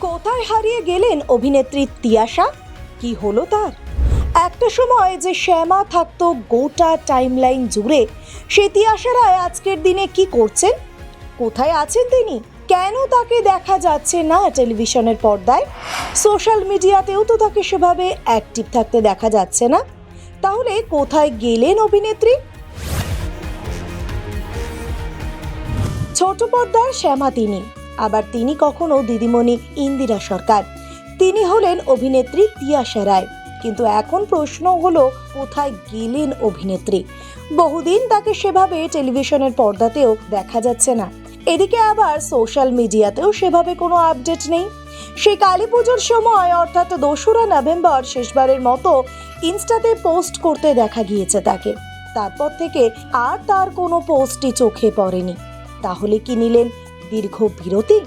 কোথায় হারিয়ে গেলেন অভিনেত্রী তিয়াশা? কি হলো তার? একটা সময় যে শ্যামা থাকতো গোটা টাইমলাইন জুড়ে, সে তিয়াশা রায় আজকের দিনে কি করছেন? কোথায় আছেন তিনি? কেন তাকে দেখা যাচ্ছে না টেলিভিশনের পর্দায়? সোশ্যাল মিডিয়াতেও তো তাকে সেভাবে অ্যাক্টিভ থাকতে দেখা যাচ্ছে না। তাহলে কোথায় গেলেন অভিনেত্রী? ছোট পর্দার শ্যামা তিনি। আবার তিনি কখনো দিদিমণি ইন্দিরা সরকার। তিনি হলেন অভিনেত্রী তিয়াশা রায় কিন্তু এখন প্রশ্ন হলো, কোথায় গেলেন অভিনেত্রী? বহুদিন তাকে সেভাবে টেলিভিশনের পর্দাতেও দেখা যাচ্ছে না। এদিকে আবার সোশ্যাল মিডিয়াতেও সেভাবে কোনো আপডেট নেই। সেই কালী পুজোর সময়, অর্থাৎ দোসরা নভেম্বর শেষবারের মতো ইনস্টাতে পোস্ট করতে দেখা গিয়েছে তাকে। তারপর থেকে আর তার কোনো পোস্টই চোখে পড়েনি। তাহলে কি নিলেন দীর্ঘ বিরতি।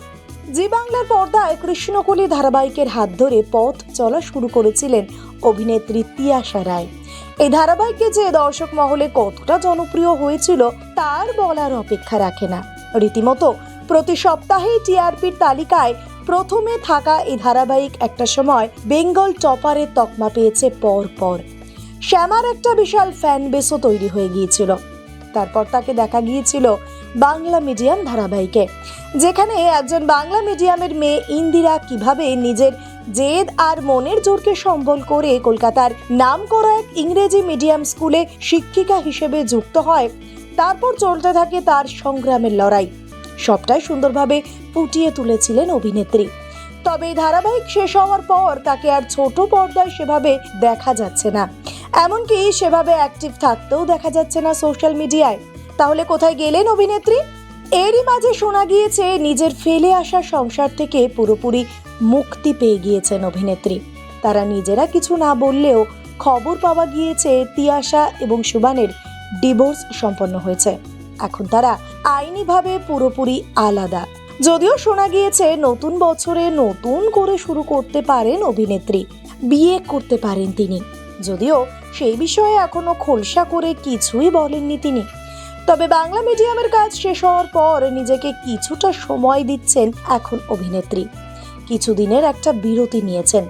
জি বাংলার পর্দায় কৃষ্ণকলি ধারাবাহিকের হাত ধরে পথ চলা শুরু করেছিলেন অভিনেত্রী তিয়াশা রায়। এই ধারাবাহিকে যে দর্শক মহলে কতটা জনপ্রিয় হয়েছিল, তার বলার অপেক্ষা রাখে না। রীতিমতো প্রতি সপ্তাহেই টিআরপির তালিকায় প্রথমে থাকা এই ধারাবাহিক একটা সময় বেঙ্গল টপারের তকমা পেয়েছে পর পর শ্যামার একটা বিশাল ফ্যান বেসও তৈরি হয়ে গিয়েছিল। তারপর তাকে দেখা গিয়েছিল বাংলা মিডিয়াম ধারাবাহিকে, যেখানে একজন বাংলা মিডিয়ামের মেয়ে ইন্দিরা কীভাবে নিজের জেদ আর মনের জোরকে সম্বল করে কলকাতার নাম করা এক ইংরেজি মিডিয়াম স্কুলে শিক্ষিকা হিসেবে যুক্ত হয়, তারপর চলতে থাকে তার সংগ্রামের লড়াই। সবটাই সুন্দরভাবে ফুটিয়ে তুলেছিলেন অভিনেত্রী। তবে ধারাবাহিক শেষ হওয়ার পর তাকে আর ছোট পর্দায় সেভাবে দেখা যাচ্ছে না। এমনকি সেভাবে অ্যাক্টিভ থাকতেও দেখা যাচ্ছে না সোশ্যাল মিডিয়ায় তাহলে কোথায় গেলেন অভিনেত্রী? এরই মাঝে শোনা গিয়েছে, নিজের ফেলে আসা সংসার থেকে পুরোপুরি মুক্তি পেয়ে গিয়েছেন অভিনেত্রী। তারা নিজেরা কিছু না বললেও খবর পাওয়া গিয়েছে, তিয়াশা এবং সুবানের ডিভোর্স সম্পন্ন হয়েছে। এখন তারা আইনিভাবে পুরোপুরি আলাদা। যদিও শোনা গিয়েছে, নতুন বছরে নতুন করে শুরু করতে পারেন অভিনেত্রী। বিয়ে করতে পারেন তিনি। যদিও সেই বিষয়ে এখনও খোলসা করে কিছুই বলেননি তিনি। তবে বাংলা মিডিয়ামের কাজ শেষ হওয়ার পর নিজেকে কিছুটা সময় দিচ্ছেন এখন অভিনেত্রী। কিছুদিনের একটা বিরতি নিয়েছেন,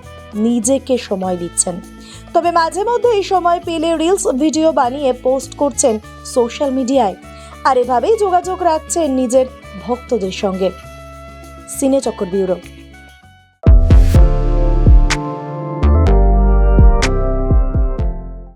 নিজেকে সময় দিচ্ছেন। তবে মাঝে মধ্যে এই সময় পেলে রিলস, ভিডিও বানিয়ে পোস্ট করছেন সোশ্যাল মিডিয়ায় আর এভাবেই যোগাযোগ রাখছেন নিজের ভক্তদের সঙ্গে। সিনে চক্কর ব্যুরো।